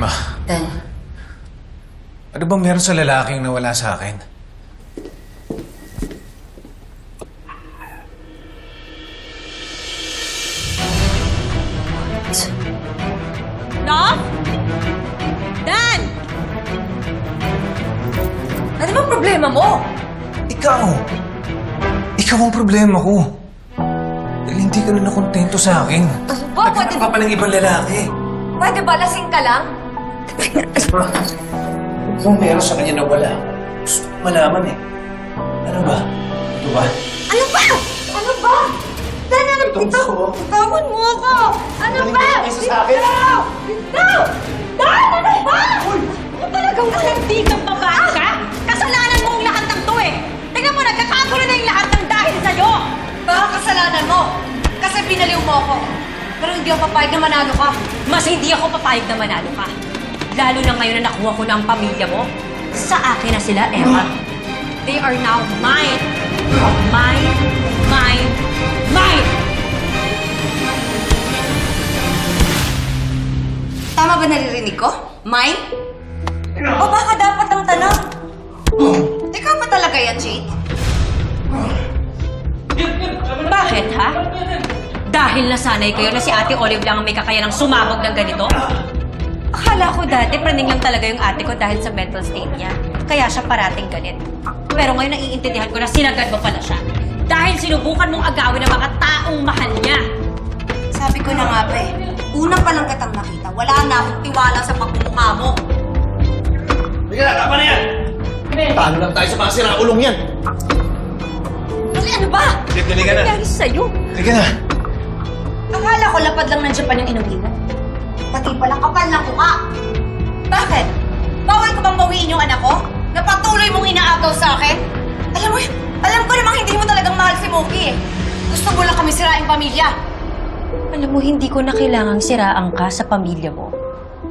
Emma, Dan, ano bang meron sa lalaking nawala sa akin? No? Dan! ano bang problema mo? Ikaw! Ikaw ang problema ko. Dahil hindi ka na nakontento sa akin. Ano ba? Pwede, ka pa ng ibang lalaki. pwede ba lasing ka lang? Emma, kung meron sa kanya nawala, gusto ko malaman eh. Ano ba? Ito ba? Ano ba? Ano ba? Dan, ano Ito ito? gusto ko. Bitawan mo ako! Ano Galing ba? ka isa sa akin. Bitaw! Bitaw! Dan, ano ba? Ano talagang Hindi ka babae ka? Kasalanan mo ang lahat ng to eh! Tingnan mo, nagkakagulo na yung lahat ng dahil sa'yo! Baka kasalanan mo. Kasi pinaliw mo ako. Pero hindi ako papayag na manalo ka. Mas hindi ako papayag na manalo ka. Lalo na ngayon na nakuha ko na ang pamilya mo. Sa akin na sila, Emma. They are now mine. Mine, mine, mine! Tama ba naririnig ko? Mine? O baka dapat ang tanong? Ikaw ba talaga yan, Jade? Bakit, ha? Dahil nasanay kayo na si Ate Olive lang ang may kakayanang sumabog ng ganito? Akala ko dati, praning lang talaga yung ate ko dahil sa mental state niya. Kaya siya parating ganit. Pero ngayon naiintindihan ko na sinagad mo pala siya. Dahil sinubukan mong agawin ang mga taong mahal niya. Sabi ko na nga ba eh, una pa lang kitang nakita, wala na akong tiwala sa pagmumukha mo. Teka, tama na yan! Talo lang tayo sa mga siraulong yan! Dali, ano ba? Jeff, dali ka na. Dahil sa'yo. Halika na. Akala ko lapad lang ng Japan yung inuwinan. Pati palang kapal ng mukha. Bakit? Bawal ko bang bawiin yung anak ko? Na patuloy mong inaagaw sa akin? Alam mo, alam ko namang hindi mo talagang mahal si Moki eh. Gusto mo lang kami siraing pamilya. Alam mo, hindi ko na kailangang siraan ka sa pamilya mo.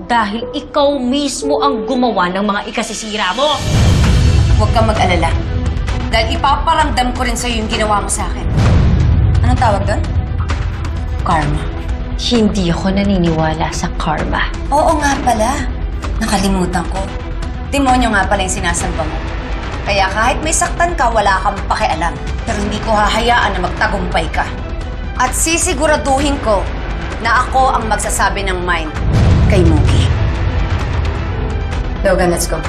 Dahil ikaw mismo ang gumawa ng mga ikasisira mo. Huwag kang mag-alala. Dahil ipaparamdam ko rin sa'yo yung ginawa mo sa akin. Anong tawag doon? Karma. Hindi ako naniniwala sa karma. Oo nga pala. Nakalimutan ko. Demonyo nga pala yung sinasamba mo. Kaya kahit may saktan ka, wala kang pakialam. Pero hindi ko hahayaan na magtagumpay ka. At sisiguraduhin ko na ako ang magsasabi ng mine kay Mookie. Logan, let's go.